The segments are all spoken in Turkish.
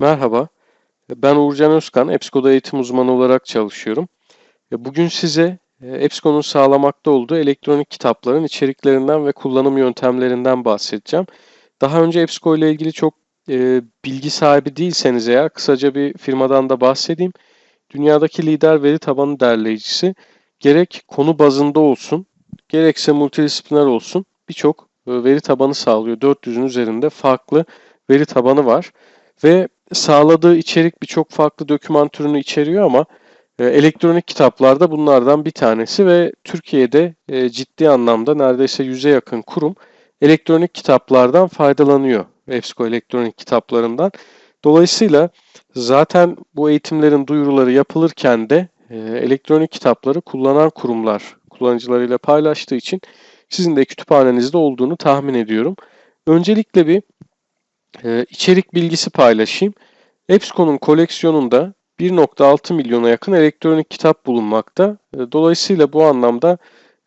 Merhaba, ben Uğurcan Özkan, EBSCO'da eğitim uzmanı olarak çalışıyorum. Bugün size EBSCO'nun sağlamakta olduğu elektronik kitapların içeriklerinden ve kullanım yöntemlerinden bahsedeceğim. Daha önce EBSCO ile ilgili çok e, bilgi sahibi değilseniz eğer kısaca bir firmadan da bahsedeyim. Dünyadaki lider veri tabanı derleyicisi gerek konu bazında olsun, gerekse multidisipliner olsun birçok e, veri tabanı sağlıyor. 400'ün üzerinde farklı veri tabanı var ve sağladığı içerik birçok farklı doküman türünü içeriyor ama e, elektronik kitaplarda bunlardan bir tanesi ve Türkiye'de e, ciddi anlamda neredeyse yüze yakın kurum elektronik kitaplardan faydalanıyor. EBSCO elektronik kitaplarından. Dolayısıyla zaten bu eğitimlerin duyuruları yapılırken de e, elektronik kitapları kullanan kurumlar kullanıcılarıyla paylaştığı için sizin de kütüphanenizde olduğunu tahmin ediyorum. Öncelikle bir e, içerik bilgisi paylaşayım. EBSCO'nun koleksiyonunda 1.6 milyona yakın elektronik kitap bulunmakta. E, dolayısıyla bu anlamda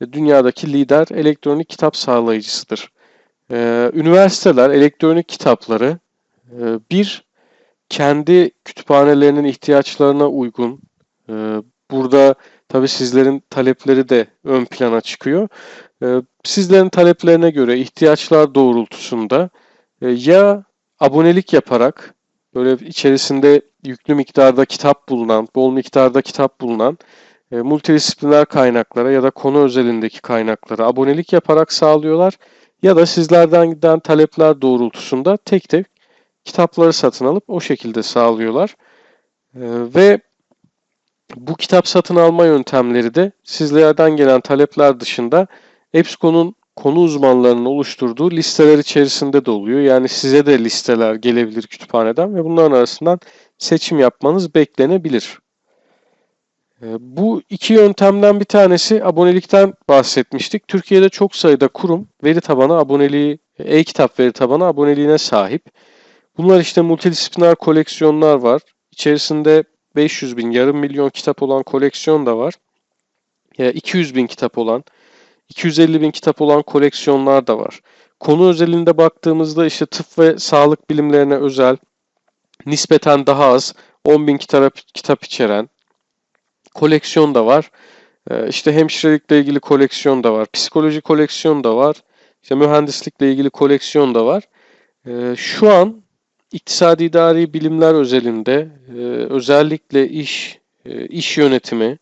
e, dünyadaki lider elektronik kitap sağlayıcısıdır. E, üniversiteler elektronik kitapları e, bir kendi kütüphanelerinin ihtiyaçlarına uygun, burada tabi sizlerin talepleri de ön plana çıkıyor. Sizlerin taleplerine göre ihtiyaçlar doğrultusunda e, ya abonelik yaparak böyle içerisinde yüklü miktarda kitap bulunan, bol miktarda kitap bulunan e, multidisipliner kaynaklara ya da konu özelindeki kaynaklara abonelik yaparak sağlıyorlar. Ya da sizlerden giden talepler doğrultusunda tek tek kitapları satın alıp o şekilde sağlıyorlar. E, ve bu kitap satın alma yöntemleri de sizlerden gelen talepler dışında EBSCO'nun konu uzmanlarının oluşturduğu listeler içerisinde de oluyor. Yani size de listeler gelebilir kütüphaneden ve bunların arasından seçim yapmanız beklenebilir. Ee, bu iki yöntemden bir tanesi abonelikten bahsetmiştik. Türkiye'de çok sayıda kurum veri tabanı aboneliği, e-kitap veri tabanı aboneliğine sahip. Bunlar işte multidisipliner koleksiyonlar var. İçerisinde 500 bin, yarım milyon kitap olan koleksiyon da var. 200 bin kitap olan, 250 bin kitap olan koleksiyonlar da var. Konu özelinde baktığımızda işte tıp ve sağlık bilimlerine özel, nispeten daha az 10 bin kitap, kitap içeren koleksiyon da var. Ee, işte hemşirelikle ilgili koleksiyon da var. Psikoloji koleksiyon da var. İşte mühendislikle ilgili koleksiyon da var. Ee, şu an iktisadi idari bilimler özelinde e, özellikle iş, e, iş yönetimi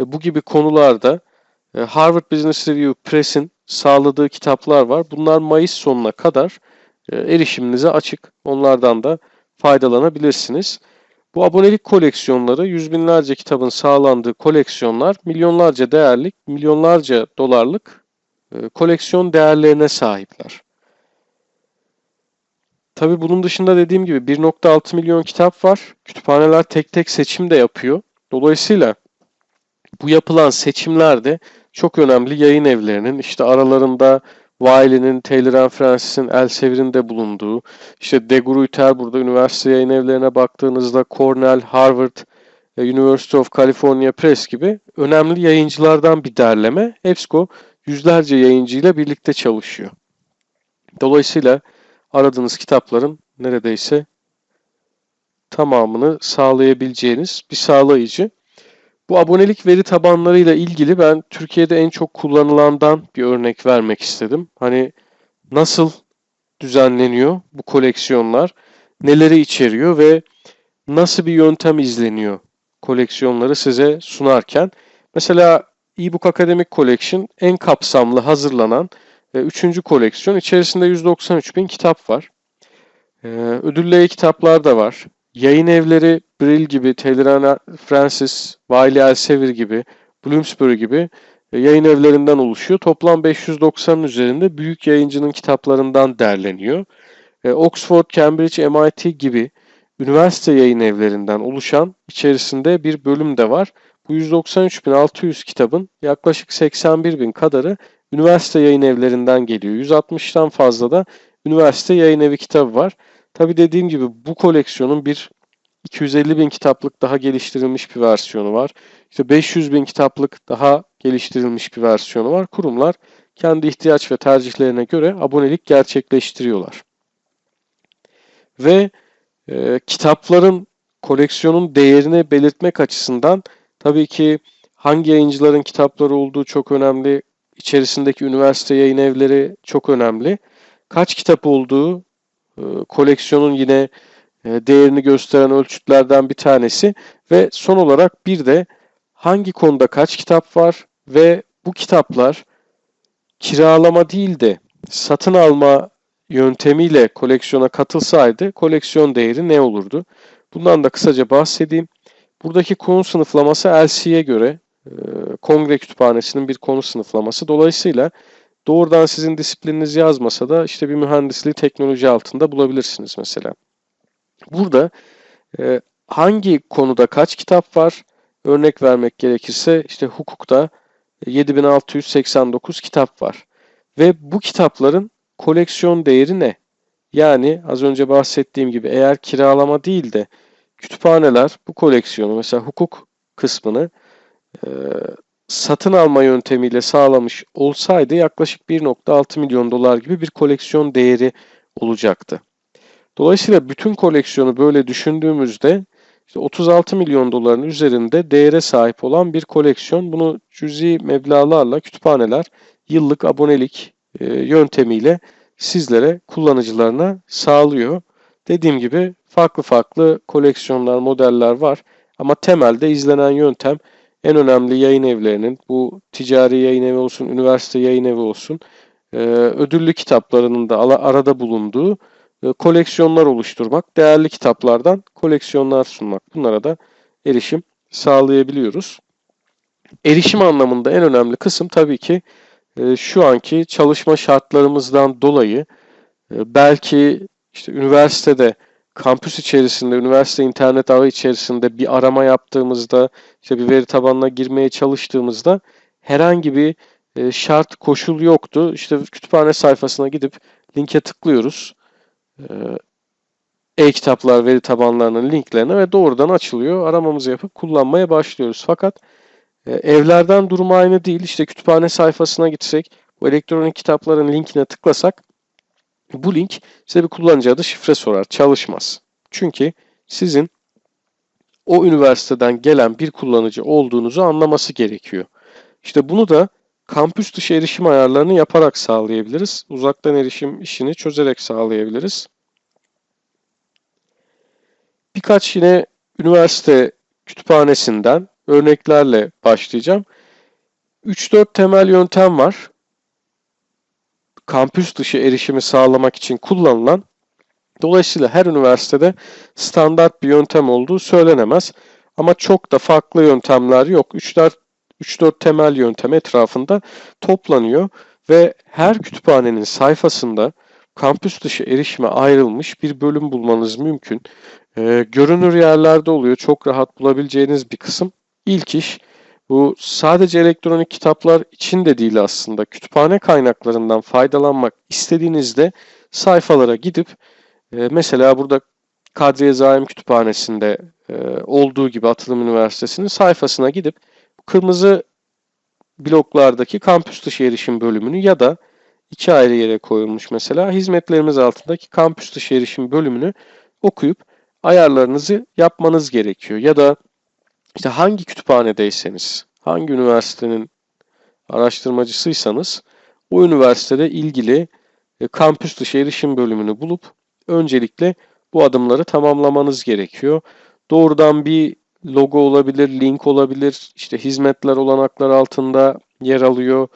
ve bu gibi konularda Harvard Business Review Press'in sağladığı kitaplar var. Bunlar Mayıs sonuna kadar e, erişiminize açık. Onlardan da faydalanabilirsiniz. Bu abonelik koleksiyonları yüz binlerce kitabın sağlandığı koleksiyonlar milyonlarca değerlik, milyonlarca dolarlık e, koleksiyon değerlerine sahipler. Tabi bunun dışında dediğim gibi 1.6 milyon kitap var. Kütüphaneler tek tek seçim de yapıyor. Dolayısıyla bu yapılan seçimlerde çok önemli yayın evlerinin işte aralarında Wiley'nin, Taylor and Francis'in, Elsevier'in de bulunduğu, işte De Gruyter burada üniversite yayın evlerine baktığınızda Cornell, Harvard, e, University of California Press gibi önemli yayıncılardan bir derleme. EBSCO yüzlerce yayıncıyla birlikte çalışıyor. Dolayısıyla aradığınız kitapların neredeyse tamamını sağlayabileceğiniz bir sağlayıcı. Bu abonelik veri tabanlarıyla ilgili ben Türkiye'de en çok kullanılandan bir örnek vermek istedim. Hani nasıl düzenleniyor bu koleksiyonlar, neleri içeriyor ve nasıl bir yöntem izleniyor koleksiyonları size sunarken. Mesela eBook Academic Collection en kapsamlı hazırlanan e, üçüncü koleksiyon. İçerisinde 193 bin kitap var. E, ödüllü kitaplar da var. Yayın evleri Brill gibi, Taylor Francis, Wiley Elsevier gibi, Bloomsbury gibi e, yayın evlerinden oluşuyor. Toplam 590'ın üzerinde büyük yayıncının kitaplarından derleniyor. E, Oxford, Cambridge, MIT gibi üniversite yayın evlerinden oluşan içerisinde bir bölüm de var. Bu 193.600 kitabın yaklaşık 81.000 kadarı üniversite yayın evlerinden geliyor. 160'tan fazla da üniversite yayın evi kitabı var. Tabi dediğim gibi bu koleksiyonun bir 250 bin kitaplık daha geliştirilmiş bir versiyonu var. İşte 500 bin kitaplık daha geliştirilmiş bir versiyonu var. Kurumlar kendi ihtiyaç ve tercihlerine göre abonelik gerçekleştiriyorlar. Ve e, kitapların koleksiyonun değerini belirtmek açısından tabii ki hangi yayıncıların kitapları olduğu çok önemli. İçerisindeki üniversite yayın evleri çok önemli. Kaç kitap olduğu koleksiyonun yine e, değerini gösteren ölçütlerden bir tanesi ve son olarak bir de hangi konuda kaç kitap var ve bu kitaplar kiralama değil de satın alma yöntemiyle koleksiyona katılsaydı koleksiyon değeri ne olurdu? Bundan da kısaca bahsedeyim. Buradaki konu sınıflaması LC'ye göre e, kongre kütüphanesinin bir konu sınıflaması. Dolayısıyla doğrudan sizin disiplininiz yazmasa da işte bir mühendisliği teknoloji altında bulabilirsiniz mesela. Burada e, hangi konuda kaç kitap var? Örnek vermek gerekirse işte hukukta 7689 kitap var. Ve bu kitapların koleksiyon değeri ne? Yani az önce bahsettiğim gibi eğer kiralama değil de kütüphaneler bu koleksiyonu mesela hukuk kısmını e, satın alma yöntemiyle sağlamış olsaydı yaklaşık 1.6 milyon dolar gibi bir koleksiyon değeri olacaktı. Dolayısıyla bütün koleksiyonu böyle düşündüğümüzde işte 36 milyon doların üzerinde değere sahip olan bir koleksiyon. Bunu cüzi meblalarla kütüphaneler yıllık abonelik e, yöntemiyle sizlere kullanıcılarına sağlıyor. Dediğim gibi farklı farklı koleksiyonlar, modeller var. Ama temelde izlenen yöntem en önemli yayın evlerinin bu ticari yayın evi olsun, üniversite yayın evi olsun e, ödüllü kitaplarının da arada bulunduğu e, koleksiyonlar oluşturmak, değerli kitaplardan koleksiyonlar sunmak. Bunlara da erişim sağlayabiliyoruz. Erişim anlamında en önemli kısım tabii ki e, şu anki çalışma şartlarımızdan dolayı belki işte üniversitede kampüs içerisinde, üniversite internet ağı içerisinde bir arama yaptığımızda, işte bir veri tabanına girmeye çalıştığımızda herhangi bir şart, koşul yoktu. İşte kütüphane sayfasına gidip linke tıklıyoruz. Ee, e-kitaplar veri tabanlarının linklerine ve doğrudan açılıyor. Aramamızı yapıp kullanmaya başlıyoruz. Fakat e, evlerden durum aynı değil. İşte kütüphane sayfasına gitsek, bu elektronik kitapların linkine tıklasak bu link size bir kullanıcı adı şifre sorar. Çalışmaz. Çünkü sizin o üniversiteden gelen bir kullanıcı olduğunuzu anlaması gerekiyor. İşte bunu da kampüs dışı erişim ayarlarını yaparak sağlayabiliriz. Uzaktan erişim işini çözerek sağlayabiliriz. Birkaç yine üniversite kütüphanesinden örneklerle başlayacağım. 3-4 temel yöntem var. Kampüs dışı erişimi sağlamak için kullanılan. Dolayısıyla her üniversitede standart bir yöntem olduğu söylenemez. Ama çok da farklı yöntemler yok. 3-4 3-4 temel yöntem etrafında toplanıyor ve her kütüphanenin sayfasında kampüs dışı erişime ayrılmış bir bölüm bulmanız mümkün. E, görünür yerlerde oluyor. Çok rahat bulabileceğiniz bir kısım. İlk iş bu sadece elektronik kitaplar için de değil aslında. Kütüphane kaynaklarından faydalanmak istediğinizde sayfalara gidip e, mesela burada Kadriye Zaim Kütüphanesi'nde e, olduğu gibi Atılım Üniversitesi'nin sayfasına gidip kırmızı bloklardaki kampüs dışı erişim bölümünü ya da iki ayrı yere koyulmuş mesela hizmetlerimiz altındaki kampüs dışı erişim bölümünü okuyup ayarlarınızı yapmanız gerekiyor. Ya da işte hangi kütüphanedeyseniz, hangi üniversitenin araştırmacısıysanız o üniversitede ilgili e, kampüs dışı erişim bölümünü bulup öncelikle bu adımları tamamlamanız gerekiyor. Doğrudan bir logo olabilir, link olabilir, işte hizmetler olanaklar altında yer alıyor.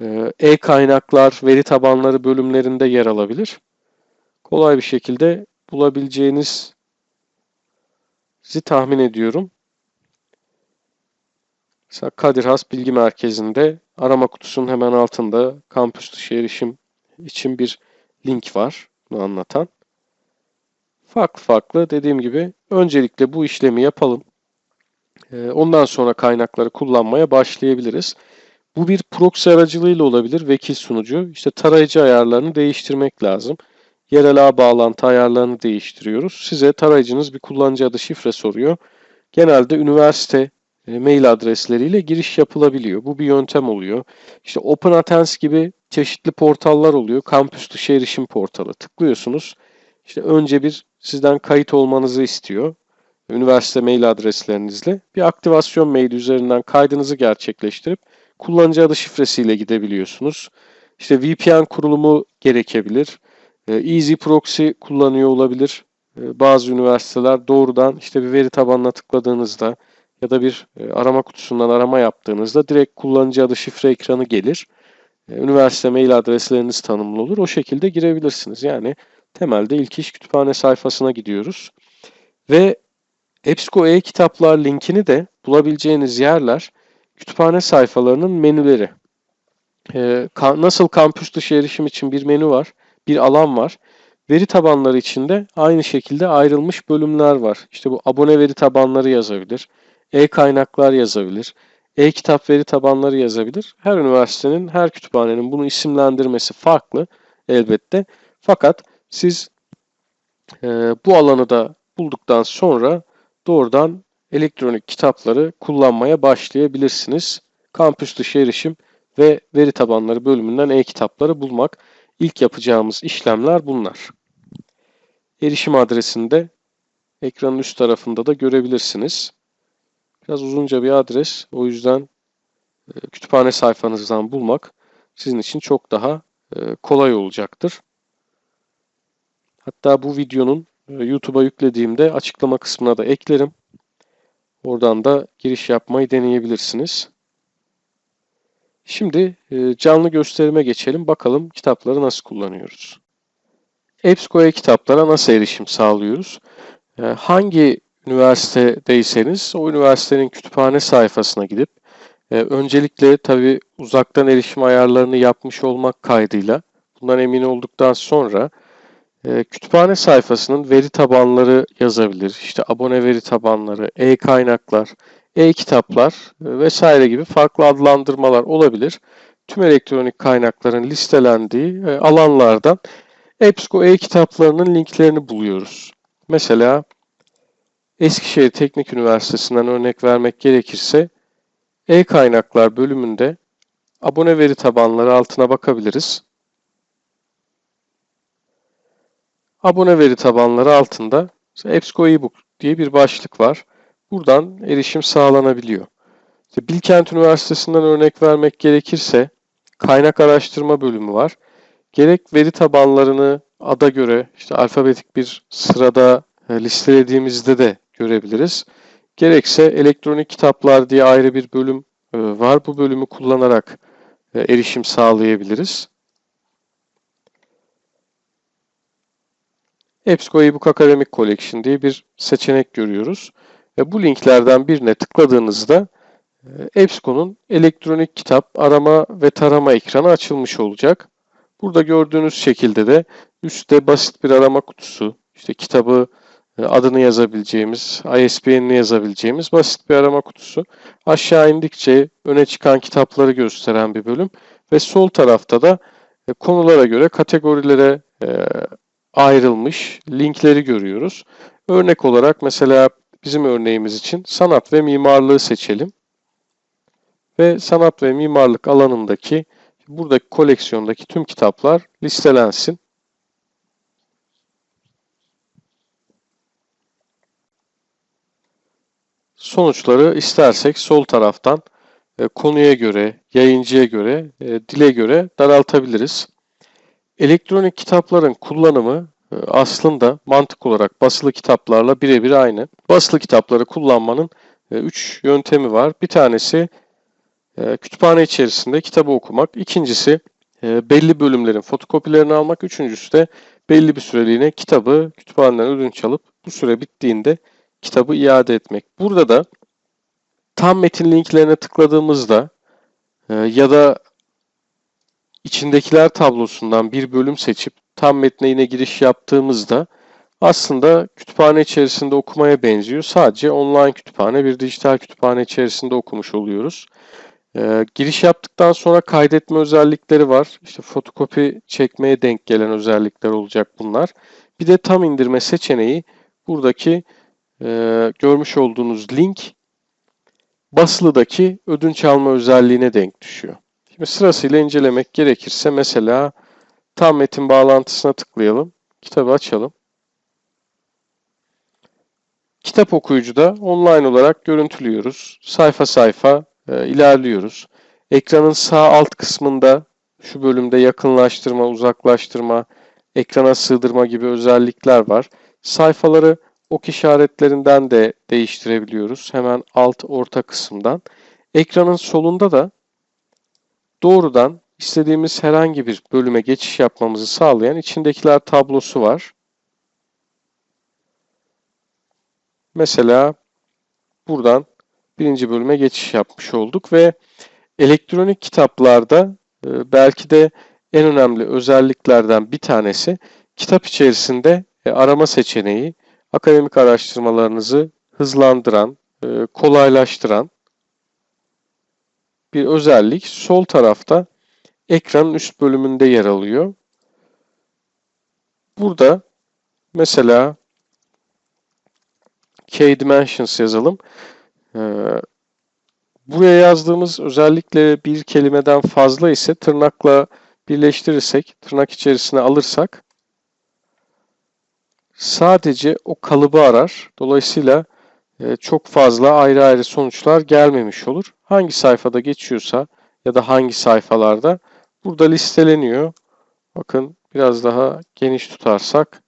E, e-kaynaklar, veri tabanları bölümlerinde yer alabilir. Kolay bir şekilde bulabileceğiniz tahmin ediyorum. Mesela Kadir Has Bilgi Merkezi'nde arama kutusunun hemen altında kampüs dışı erişim için bir link var. Bunu anlatan. Farklı farklı dediğim gibi öncelikle bu işlemi yapalım. Ee, ondan sonra kaynakları kullanmaya başlayabiliriz. Bu bir proxy aracılığıyla olabilir. Vekil sunucu. İşte tarayıcı ayarlarını değiştirmek lazım. Yerel ağ bağlantı ayarlarını değiştiriyoruz. Size tarayıcınız bir kullanıcı adı şifre soruyor. Genelde üniversite mail adresleriyle giriş yapılabiliyor. Bu bir yöntem oluyor. İşte OpenAtens gibi çeşitli portallar oluyor. Kampüs dışı erişim portalı. Tıklıyorsunuz. İşte önce bir sizden kayıt olmanızı istiyor. Üniversite mail adreslerinizle. Bir aktivasyon maili üzerinden kaydınızı gerçekleştirip kullanıcı adı şifresiyle gidebiliyorsunuz. İşte VPN kurulumu gerekebilir. E, Easy Proxy kullanıyor olabilir. E, bazı üniversiteler doğrudan işte bir veri tabanına tıkladığınızda ya da bir e, arama kutusundan arama yaptığınızda direkt kullanıcı adı şifre ekranı gelir. Üniversite mail adresleriniz tanımlı olur. O şekilde girebilirsiniz. Yani temelde ilk iş kütüphane sayfasına gidiyoruz. Ve EBSCO e-kitaplar linkini de bulabileceğiniz yerler kütüphane sayfalarının menüleri. Ee, nasıl kampüs dışı erişim için bir menü var, bir alan var. Veri tabanları içinde aynı şekilde ayrılmış bölümler var. İşte bu abone veri tabanları yazabilir, e-kaynaklar yazabilir, e-kitap veri tabanları yazabilir. Her üniversitenin, her kütüphanenin bunu isimlendirmesi farklı elbette. Fakat siz e, bu alanı da bulduktan sonra doğrudan elektronik kitapları kullanmaya başlayabilirsiniz. Kampüs dışı erişim ve veri tabanları bölümünden e-kitapları bulmak. İlk yapacağımız işlemler bunlar. Erişim adresini de ekranın üst tarafında da görebilirsiniz. Biraz uzunca bir adres. O yüzden e, kütüphane sayfanızdan bulmak sizin için çok daha e, kolay olacaktır. Hatta bu videonun e, YouTube'a yüklediğimde açıklama kısmına da eklerim. Oradan da giriş yapmayı deneyebilirsiniz. Şimdi canlı gösterime geçelim. Bakalım kitapları nasıl kullanıyoruz. EBSCO'ya kitaplara nasıl erişim sağlıyoruz? Hangi üniversitedeyseniz o üniversitenin kütüphane sayfasına gidip e, öncelikle tabi uzaktan erişim ayarlarını yapmış olmak kaydıyla bundan emin olduktan sonra e, kütüphane sayfasının veri tabanları yazabilir. İşte abone veri tabanları, e-kaynaklar, e-kitaplar e, vesaire gibi farklı adlandırmalar olabilir. Tüm elektronik kaynakların listelendiği e, alanlardan EBSCO e-kitaplarının linklerini buluyoruz. Mesela Eskişehir Teknik Üniversitesi'nden örnek vermek gerekirse e-kaynaklar bölümünde abone veri tabanları altına bakabiliriz. Abone veri tabanları altında EBSCO eBook diye bir başlık var. Buradan erişim sağlanabiliyor. İşte Bilkent Üniversitesi'nden örnek vermek gerekirse kaynak araştırma bölümü var. Gerek veri tabanlarını ada göre işte alfabetik bir sırada e, listelediğimizde de görebiliriz. Gerekse elektronik kitaplar diye ayrı bir bölüm e, var. Bu bölümü kullanarak e, erişim sağlayabiliriz. EBSCO eBook Academic Collection diye bir seçenek görüyoruz. Ve bu linklerden birine tıkladığınızda EBSCO'nun elektronik kitap arama ve tarama ekranı açılmış olacak. Burada gördüğünüz şekilde de üstte basit bir arama kutusu, işte kitabı adını yazabileceğimiz, ISBN'ini yazabileceğimiz basit bir arama kutusu. Aşağı indikçe öne çıkan kitapları gösteren bir bölüm ve sol tarafta da e, konulara göre kategorilere e, ayrılmış linkleri görüyoruz. Örnek olarak mesela bizim örneğimiz için sanat ve mimarlığı seçelim. Ve sanat ve mimarlık alanındaki buradaki koleksiyondaki tüm kitaplar listelensin. Sonuçları istersek sol taraftan e, konuya göre, yayıncıya göre, e, dile göre daraltabiliriz. Elektronik kitapların kullanımı e, aslında mantık olarak basılı kitaplarla birebir aynı. Basılı kitapları kullanmanın 3 yöntemi var. Bir tanesi kütüphane içerisinde kitabı okumak. İkincisi belli bölümlerin fotokopilerini almak. Üçüncüsü de belli bir süreliğine kitabı kütüphaneden ödünç alıp bu süre bittiğinde kitabı iade etmek. Burada da tam metin linklerine tıkladığımızda e, ya da içindekiler tablosundan bir bölüm seçip tam metne yine giriş yaptığımızda aslında kütüphane içerisinde okumaya benziyor. Sadece online kütüphane, bir dijital kütüphane içerisinde okumuş oluyoruz. Ee, giriş yaptıktan sonra kaydetme özellikleri var. İşte fotokopi çekmeye denk gelen özellikler olacak bunlar. Bir de tam indirme seçeneği buradaki e, görmüş olduğunuz link basılıdaki ödünç alma özelliğine denk düşüyor. Şimdi sırasıyla incelemek gerekirse mesela tam metin bağlantısına tıklayalım. Kitabı açalım. kitap okuyucuda online olarak görüntülüyoruz. Sayfa sayfa e, ilerliyoruz. Ekranın sağ alt kısmında şu bölümde yakınlaştırma, uzaklaştırma, ekrana sığdırma gibi özellikler var. Sayfaları ok işaretlerinden de değiştirebiliyoruz. Hemen alt orta kısımdan. Ekranın solunda da doğrudan istediğimiz herhangi bir bölüme geçiş yapmamızı sağlayan içindekiler tablosu var. Mesela buradan birinci bölüme geçiş yapmış olduk ve elektronik kitaplarda e, belki de en önemli özelliklerden bir tanesi kitap içerisinde e, arama seçeneği akademik araştırmalarınızı hızlandıran, e, kolaylaştıran bir özellik. Sol tarafta ekranın üst bölümünde yer alıyor. Burada mesela K-Dimensions yazalım. Ee, buraya yazdığımız özellikle bir kelimeden fazla ise tırnakla birleştirirsek, tırnak içerisine alırsak sadece o kalıbı arar. Dolayısıyla e, çok fazla ayrı ayrı sonuçlar gelmemiş olur. Hangi sayfada geçiyorsa ya da hangi sayfalarda burada listeleniyor. Bakın biraz daha geniş tutarsak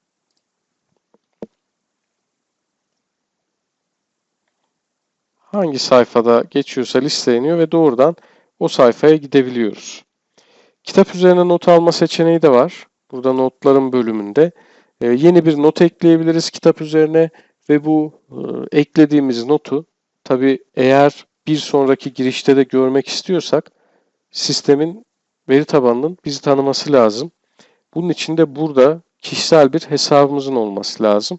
hangi sayfada geçiyorsa listeleniyor ve doğrudan o sayfaya gidebiliyoruz. Kitap üzerine not alma seçeneği de var. Burada notların bölümünde. Ee, yeni bir not ekleyebiliriz kitap üzerine ve bu e, eklediğimiz notu tabi eğer bir sonraki girişte de görmek istiyorsak sistemin veri tabanının bizi tanıması lazım. Bunun için de burada kişisel bir hesabımızın olması lazım.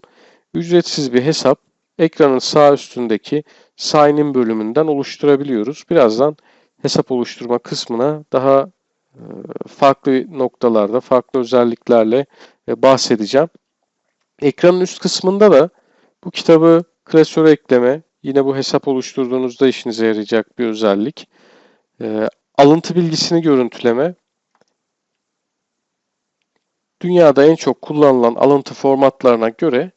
Ücretsiz bir hesap ekranın sağ üstündeki Sign in bölümünden oluşturabiliyoruz. Birazdan hesap oluşturma kısmına daha e, farklı noktalarda, farklı özelliklerle e, bahsedeceğim. Ekranın üst kısmında da bu kitabı klasöre ekleme, yine bu hesap oluşturduğunuzda işinize yarayacak bir özellik. E, alıntı bilgisini görüntüleme, dünyada en çok kullanılan alıntı formatlarına göre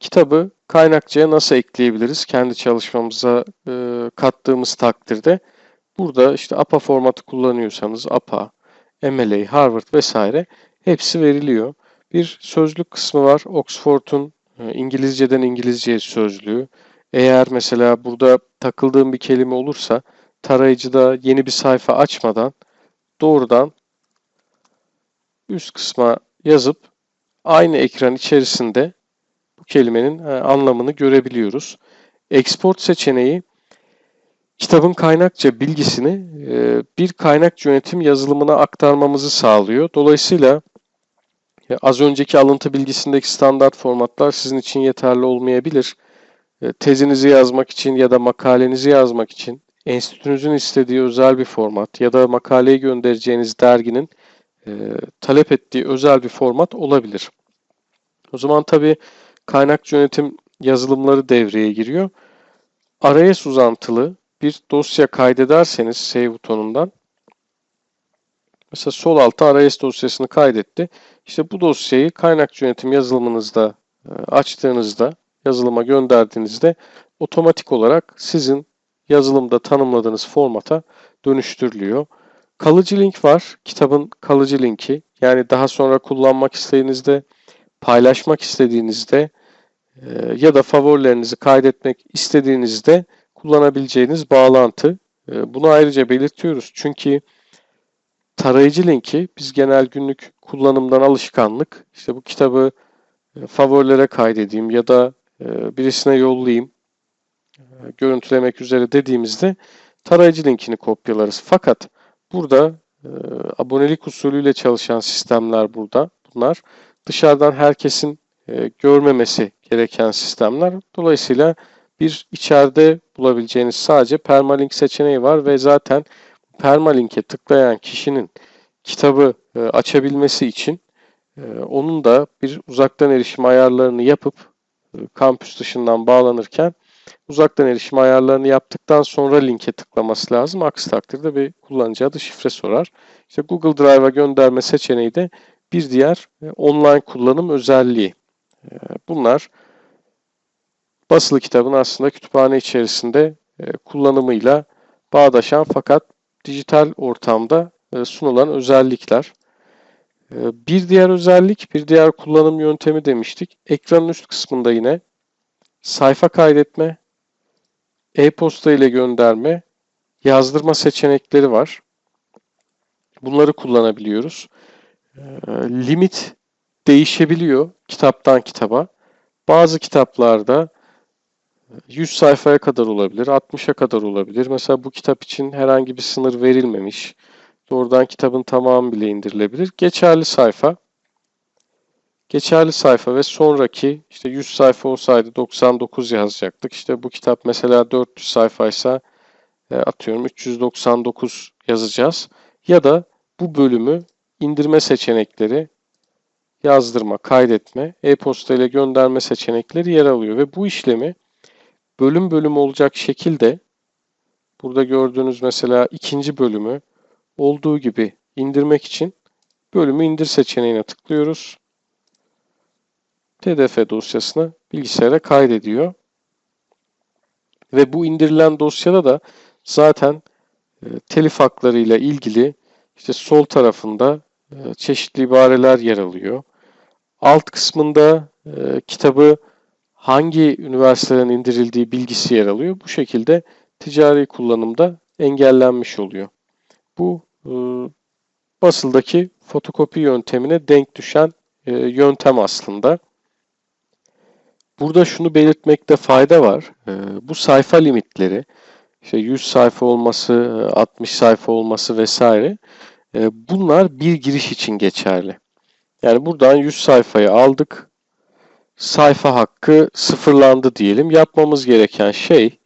kitabı kaynakçaya nasıl ekleyebiliriz kendi çalışmamıza e, kattığımız takdirde. Burada işte APA formatı kullanıyorsanız APA, MLA, Harvard vesaire hepsi veriliyor. Bir sözlük kısmı var. Oxford'un e, İngilizceden İngilizceye sözlüğü. Eğer mesela burada takıldığım bir kelime olursa tarayıcıda yeni bir sayfa açmadan doğrudan üst kısma yazıp aynı ekran içerisinde bu kelimenin e, anlamını görebiliyoruz. Export seçeneği kitabın kaynakça bilgisini e, bir kaynak yönetim yazılımına aktarmamızı sağlıyor. Dolayısıyla az önceki alıntı bilgisindeki standart formatlar sizin için yeterli olmayabilir. E, tezinizi yazmak için ya da makalenizi yazmak için enstitünüzün istediği özel bir format ya da makaleyi göndereceğiniz derginin talep ettiği özel bir format olabilir. O zaman tabii kaynak yönetim yazılımları devreye giriyor. Arayüz uzantılı bir dosya kaydederseniz save butonundan mesela sol alta arayüz dosyasını kaydetti. İşte bu dosyayı kaynak yönetim yazılımınızda e, açtığınızda yazılıma gönderdiğinizde otomatik olarak sizin yazılımda tanımladığınız formata dönüştürülüyor. Kalıcı link var. Kitabın kalıcı linki. Yani daha sonra kullanmak istediğinizde, paylaşmak istediğinizde ee, ya da favorilerinizi kaydetmek istediğinizde kullanabileceğiniz bağlantı. Ee, bunu ayrıca belirtiyoruz çünkü tarayıcı linki biz genel günlük kullanımdan alışkanlık işte bu kitabı e, favorilere kaydedeyim ya da e, birisine yollayayım e, görüntülemek üzere dediğimizde tarayıcı linkini kopyalarız. Fakat burada abonelik usulüyle çalışan sistemler burada. Bunlar dışarıdan herkesin görmemesi gereken sistemler. Dolayısıyla bir içeride bulabileceğiniz sadece permalink seçeneği var ve zaten permalink'e tıklayan kişinin kitabı e, açabilmesi için e, onun da bir uzaktan erişim ayarlarını yapıp e, kampüs dışından bağlanırken uzaktan erişim ayarlarını yaptıktan sonra linke tıklaması lazım. Aksi takdirde bir kullanıcı adı şifre sorar. İşte Google Drive'a gönderme seçeneği de bir diğer online kullanım özelliği. Bunlar basılı kitabın aslında kütüphane içerisinde e, kullanımıyla bağdaşan fakat dijital ortamda e, sunulan özellikler. E, bir diğer özellik, bir diğer kullanım yöntemi demiştik. Ekranın üst kısmında yine sayfa kaydetme, e-posta ile gönderme, yazdırma seçenekleri var. Bunları kullanabiliyoruz. Limit değişebiliyor kitaptan kitaba. Bazı kitaplarda 100 sayfaya kadar olabilir, 60'a kadar olabilir. Mesela bu kitap için herhangi bir sınır verilmemiş. Doğrudan kitabın tamamı bile indirilebilir. Geçerli sayfa. Geçerli sayfa ve sonraki işte 100 sayfa olsaydı 99 yazacaktık. İşte bu kitap mesela 400 sayfaysa e, atıyorum 399 yazacağız. Ya da bu bölümü indirme seçenekleri yazdırma, kaydetme, e-posta ile gönderme seçenekleri yer alıyor ve bu işlemi bölüm bölüm olacak şekilde burada gördüğünüz mesela ikinci bölümü olduğu gibi indirmek için bölümü indir seçeneğine tıklıyoruz. PDF dosyasını bilgisayara kaydediyor. Ve bu indirilen dosyada da zaten e, telif hakları ile ilgili işte sol tarafında e, çeşitli ibareler yer alıyor. Alt kısmında e, kitabı hangi üniversiteden indirildiği bilgisi yer alıyor. Bu şekilde ticari kullanımda engellenmiş oluyor. Bu e, basıldaki fotokopi yöntemine denk düşen e, yöntem aslında. Burada şunu belirtmekte fayda var. E, bu sayfa limitleri, işte 100 sayfa olması, 60 sayfa olması vesaire e, bunlar bir giriş için geçerli. Yani buradan 100 sayfayı aldık. Sayfa hakkı sıfırlandı diyelim. Yapmamız gereken şey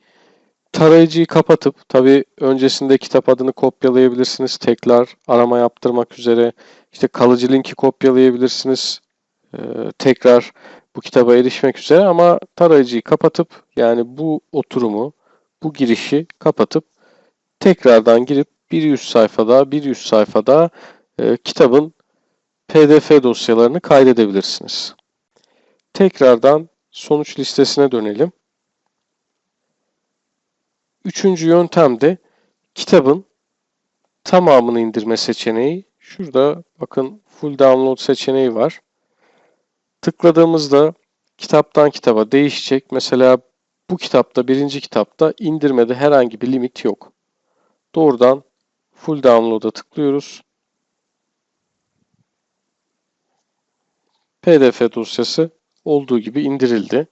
tarayıcıyı kapatıp tabi öncesinde kitap adını kopyalayabilirsiniz. Tekrar arama yaptırmak üzere işte kalıcı linki kopyalayabilirsiniz. Ee, tekrar bu kitaba erişmek üzere ama tarayıcıyı kapatıp yani bu oturumu bu girişi kapatıp tekrardan girip bir 100 sayfada bir 100 sayfada e, kitabın PDF dosyalarını kaydedebilirsiniz. Tekrardan sonuç listesine dönelim. Üçüncü yöntem de kitabın tamamını indirme seçeneği. Şurada bakın full download seçeneği var. Tıkladığımızda kitaptan kitaba değişecek. Mesela bu kitapta birinci kitapta indirmede herhangi bir limit yok. Doğrudan full download'a tıklıyoruz. PDF dosyası olduğu gibi indirildi.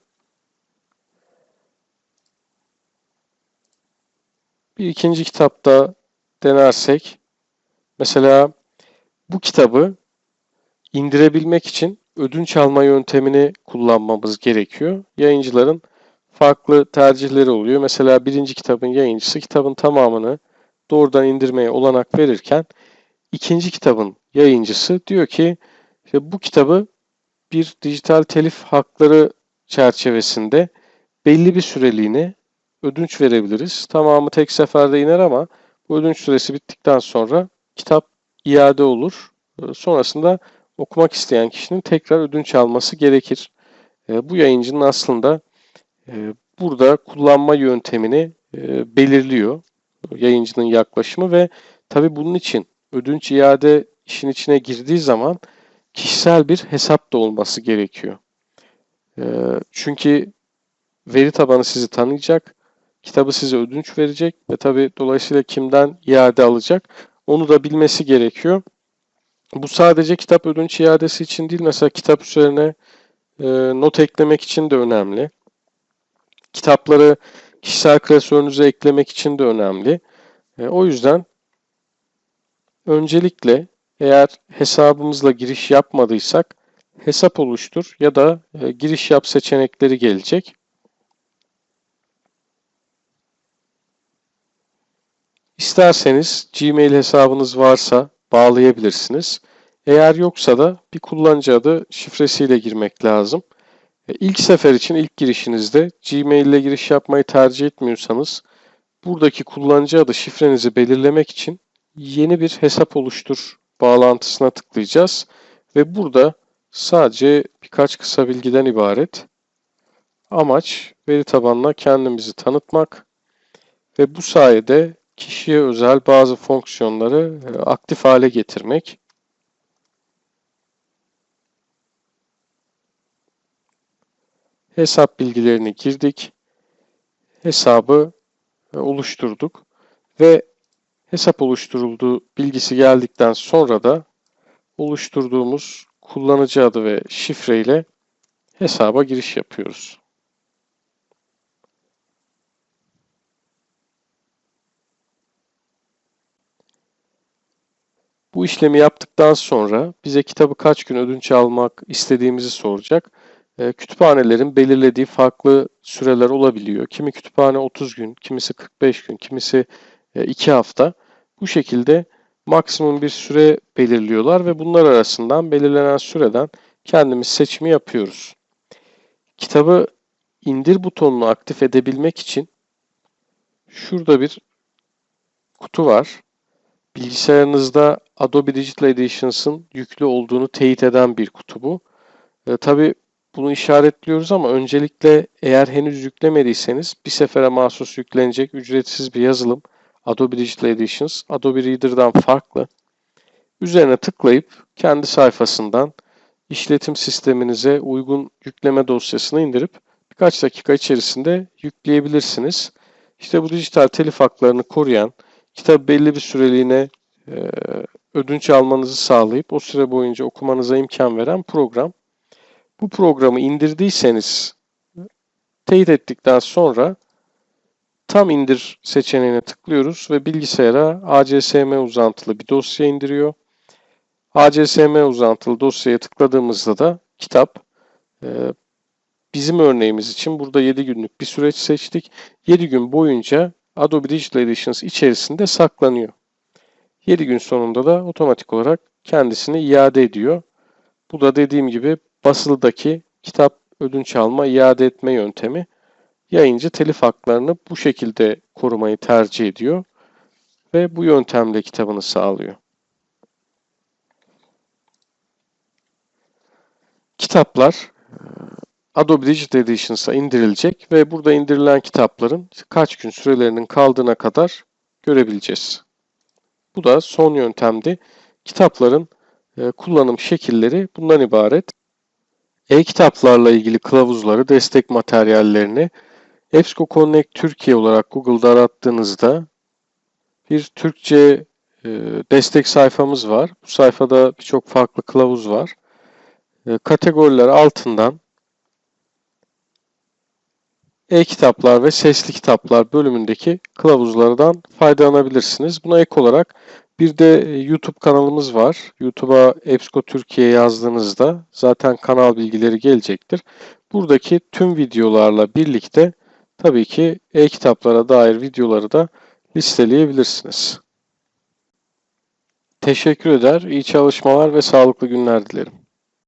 Bir ikinci kitapta denersek mesela bu kitabı indirebilmek için ödünç alma yöntemini kullanmamız gerekiyor. Yayıncıların farklı tercihleri oluyor. Mesela birinci kitabın yayıncısı kitabın tamamını doğrudan indirmeye olanak verirken ikinci kitabın yayıncısı diyor ki işte bu kitabı bir dijital telif hakları çerçevesinde belli bir süreliğine ödünç verebiliriz. Tamamı tek seferde iner ama bu ödünç süresi bittikten sonra kitap iade olur. Ee, sonrasında okumak isteyen kişinin tekrar ödünç alması gerekir. Ee, bu yayıncının aslında e, burada kullanma yöntemini e, belirliyor. Yayıncının yaklaşımı ve tabi bunun için ödünç iade işin içine girdiği zaman kişisel bir hesap da olması gerekiyor. Ee, çünkü veri tabanı sizi tanıyacak, kitabı size ödünç verecek ve tabi dolayısıyla kimden iade alacak onu da bilmesi gerekiyor. Bu sadece kitap ödünç iadesi için değil, mesela kitap üzerine e, not eklemek için de önemli. Kitapları kişisel klasörünüze eklemek için de önemli. E, o yüzden öncelikle eğer hesabımızla giriş yapmadıysak hesap oluştur ya da e, giriş yap seçenekleri gelecek. İsterseniz Gmail hesabınız varsa bağlayabilirsiniz. Eğer yoksa da bir kullanıcı adı şifresiyle girmek lazım. E, ilk sefer için ilk girişinizde Gmail ile giriş yapmayı tercih etmiyorsanız buradaki kullanıcı adı şifrenizi belirlemek için yeni bir hesap oluştur bağlantısına tıklayacağız. Ve burada sadece birkaç kısa bilgiden ibaret Amaç veri tabanına kendimizi tanıtmak ve bu sayede kişiye özel bazı fonksiyonları e, aktif hale getirmek. Hesap bilgilerini girdik. Hesabı e, oluşturduk ve hesap oluşturulduğu bilgisi geldikten sonra da oluşturduğumuz kullanıcı adı ve şifre ile hesaba giriş yapıyoruz. Bu işlemi yaptıktan sonra bize kitabı kaç gün ödünç almak istediğimizi soracak. E, kütüphanelerin belirlediği farklı süreler olabiliyor. Kimi kütüphane 30 gün, kimisi 45 gün, kimisi 2 hafta. Bu şekilde maksimum bir süre belirliyorlar ve bunlar arasından belirlenen süreden kendimiz seçimi yapıyoruz. Kitabı indir butonunu aktif edebilmek için şurada bir kutu var. Bilgisayarınızda Adobe Digital Editions'ın yüklü olduğunu teyit eden bir kutu bu. E, Tabi bunu işaretliyoruz ama öncelikle eğer henüz yüklemediyseniz bir sefere mahsus yüklenecek ücretsiz bir yazılım Adobe Digital Editions Adobe Reader'dan farklı. Üzerine tıklayıp kendi sayfasından işletim sisteminize uygun yükleme dosyasını indirip birkaç dakika içerisinde yükleyebilirsiniz. İşte bu dijital telif haklarını koruyan, kitap belli bir süreliğine e, ödünç almanızı sağlayıp o süre boyunca okumanıza imkan veren program. Bu programı indirdiyseniz teyit ettikten sonra tam indir seçeneğine tıklıyoruz ve bilgisayara ACSM uzantılı bir dosya indiriyor. ACSM uzantılı dosyaya tıkladığımızda da kitap e, bizim örneğimiz için burada 7 günlük bir süreç seçtik. 7 gün boyunca Adobe Digital Editions içerisinde saklanıyor. 7 gün sonunda da otomatik olarak kendisini iade ediyor. Bu da dediğim gibi basıldaki kitap ödünç alma, iade etme yöntemi. Yayıncı telif haklarını bu şekilde korumayı tercih ediyor ve bu yöntemle kitabını sağlıyor. Kitaplar Adobe Digital Editions'a indirilecek ve burada indirilen kitapların kaç gün sürelerinin kaldığına kadar görebileceğiz. Bu da son yöntemdi. Kitapların e, kullanım şekilleri bundan ibaret. E-kitaplarla ilgili kılavuzları, destek materyallerini EBSCO Connect Türkiye olarak Google'da arattığınızda bir Türkçe e, destek sayfamız var. Bu sayfada birçok farklı kılavuz var. E, kategoriler altından e-kitaplar ve sesli kitaplar bölümündeki kılavuzlardan faydalanabilirsiniz. Buna ek olarak bir de YouTube kanalımız var. YouTube'a EBSCO Türkiye yazdığınızda zaten kanal bilgileri gelecektir. Buradaki tüm videolarla birlikte tabii ki e-kitaplara dair videoları da listeleyebilirsiniz. Teşekkür eder, iyi çalışmalar ve sağlıklı günler dilerim.